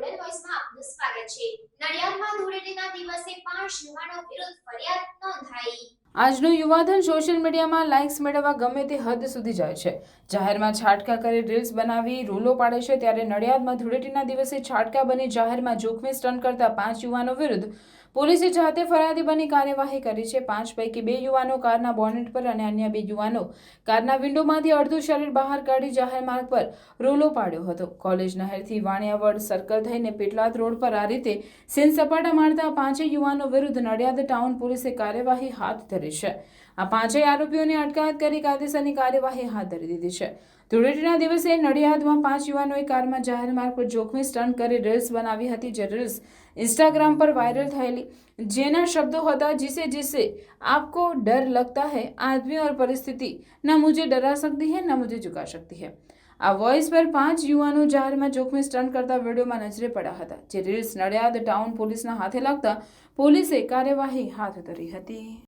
Golden વોઇસમાં આપનું સ્વાગત છે નડિયાદમાં ધૂળેટીના દિવસે પાંચ યુવાનો વિરુદ્ધ ફરિયાદ નોંધાઈ. આજનું યુવાધન સોશિયલ મીડિયામાં લાઇક્સ મેળવવા ગમે તે હદ સુધી જાય છે. જાહેરમાં છાટકા કરી રીલ્સ બનાવી રૂલો પાડે છે ત્યારે નડિયાદમાં ધૂળેટીના દિવસે છાટકા બની જાહેરમાં જોખમી સ્ટન્ટ કરતા પાંચ યુવાનો વિરુદ્ધ પોલીસે જાતે ફરિયાદી બની કાર્યવાહી કરી છે. પાંચ પૈકી બે યુવાનો કારના બોનેટ પર અને અન્ય બે યુવાનો કારના વિન્ડોમાંથી અડધું શરીર બહાર કાઢી જાહેર માર્ગ પર રોલો પાડ્યો હતો. કોલેજ નહેરથી વાણિયાવડ સર્કલ થઈને પેટલાદ રોડ પર આ રીતે સીન સપાટા મારતા પાંચેય યુવાનો વિરુદ્ધ નડિયાદ ટાઉન પોલીસે કાર્યવાહી હાથ ધરી છે. આ પાંચેય આરોપીઓની અટકાયત કરી કાયદેસરની કાર્યવાહી હાથ ધરી દીધી છે. ધૂળેટીના દિવસે નડિયાદમાં પાંચ યુવાનોએ કારમાં જાહેર માર્ગ પર જોખમી સ્ટન્ટ કરી રીલ્સ બનાવી હતી. જે રીલ્સ ઇન્સ્ટાગ્રામ પર વાયરલ થયેલી જેના શબ્દો હતા जिसे जिसे आपको डर लगता है आदमी और परिस्थिति न मुझे डरा सकती है न मुझे झुका सकती है આ વોઇસ પર પાંચ યુવાનો જાહેરમાં જોખમી સ્ટન્ટ કરતા વિડીયોમાં નજરે પડ્યા હતા જે રીલ્સ નડિયાદ ટાઉન પોલીસના હાથે લાગતા પોલીસે કાર્યવાહી હાથ ધરી હતી